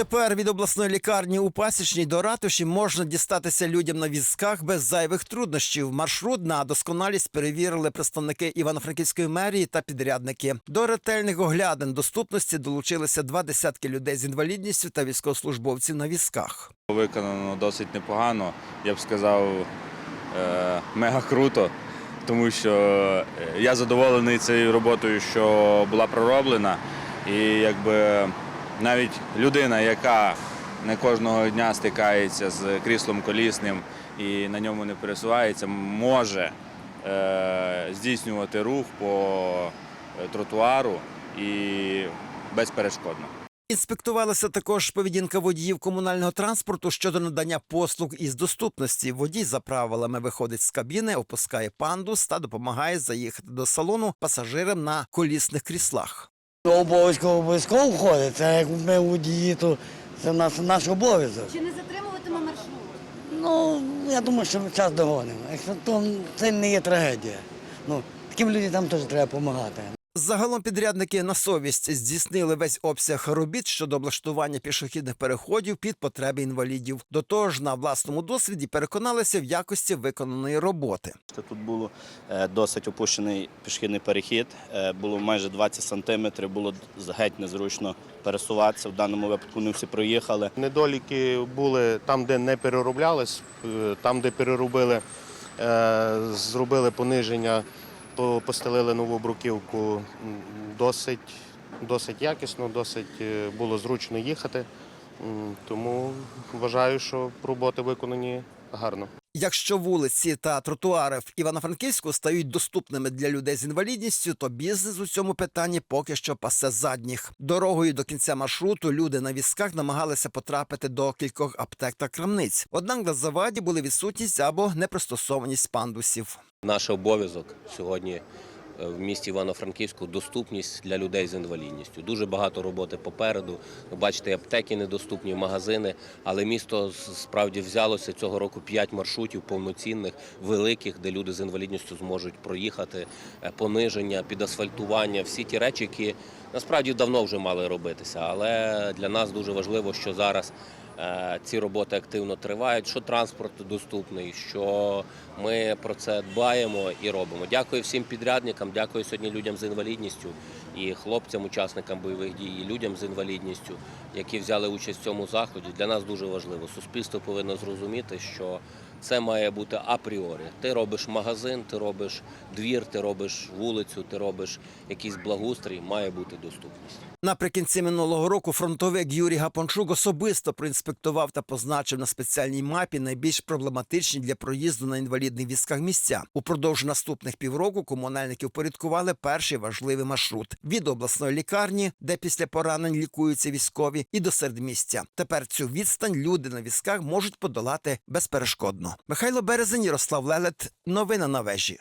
Тепер від обласної лікарні у Пасічній до ратуші можна дістатися людям на візках без зайвих труднощів. Маршрут на досконалість перевірили представники Івано-Франківської мерії та підрядники. До ретельних оглядин доступності долучилися два десятки людей з інвалідністю та військовослужбовців на візках. Виконано досить непогано, я б сказав, е, мега круто, тому що е, я задоволений цією роботою, що була пророблена. І якби навіть людина, яка не кожного дня стикається з кріслом колісним і на ньому не пересувається, може е, здійснювати рух по е, тротуару і безперешкодно. Інспектувалася також поведінка водіїв комунального транспорту щодо надання послуг із доступності. Водій за правилами виходить з кабіни, опускає пандус та допомагає заїхати до салону пасажирам на колісних кріслах. Обов'язково обов'язково входить. Це як ми водії, то це наш, наш обов'язок. Чи не затримуватиме маршрут? Ну, я думаю, що ми час догонимо. Якщо то це не є трагедія. Ну, таким людям там теж треба допомагати. Загалом підрядники на совість здійснили весь обсяг робіт щодо облаштування пішохідних переходів під потреби інвалідів. До того ж, на власному досвіді переконалися в якості виконаної роботи. Тут було е, досить опущений пішохідний перехід, е, було майже 20 сантиметрів, було геть незручно пересуватися. В даному випадку не всі проїхали. Недоліки були там, де не перероблялись, е, там, де переробили, зробили пониження, постелили нову бруківку досить, досить якісно, досить е, було зручно їхати. Тому вважаю, що роботи виконані гарно. Якщо вулиці та тротуари в Івано-Франківську стають доступними для людей з інвалідністю, то бізнес у цьому питанні поки що пасе задніх. Дорогою до кінця маршруту люди на візках намагалися потрапити до кількох аптек та крамниць. Однак на заваді були відсутність або непристосованість пандусів. Наш обов'язок сьогодні в місті Івано-Франківську доступність для людей з інвалідністю. Дуже багато роботи попереду. Бачите, аптеки недоступні, магазини, але місто справді взялося цього року 5 маршрутів повноцінних, великих, де люди з інвалідністю зможуть проїхати, е, пониження, підасфальтування, всі ті речі, які насправді давно вже мали робитися. Але для нас дуже важливо, що зараз. Е, Ці роботи активно тривають, що транспорт доступний, що ми про це дбаємо і робимо. Дякую всім підрядникам, дякую сьогодні людям з інвалідністю і хлопцям, учасникам бойових дій, і людям з інвалідністю, які взяли участь в цьому заході. Для нас дуже важливо. Суспільство повинно зрозуміти, що це має бути апріорі. Ти робиш магазин, ти робиш двір, ти робиш вулицю, ти робиш якийсь благоустрій, має бути доступність. Наприкінці минулого року фронтовик Юрій Гапончук особисто проінспектував та позначив на спеціальній мапі найбільш проблематичні для проїзду на інвалідних візках місця. Упродовж наступних півроку комунальники впорядкували перший важливий маршрут від обласної лікарні, де після поранень лікуються військові, і до середмістя. Тепер цю відстань люди на візках можуть подолати безперешкодно. Михайло Березень, Ярослав Лелет. Новини на вежі.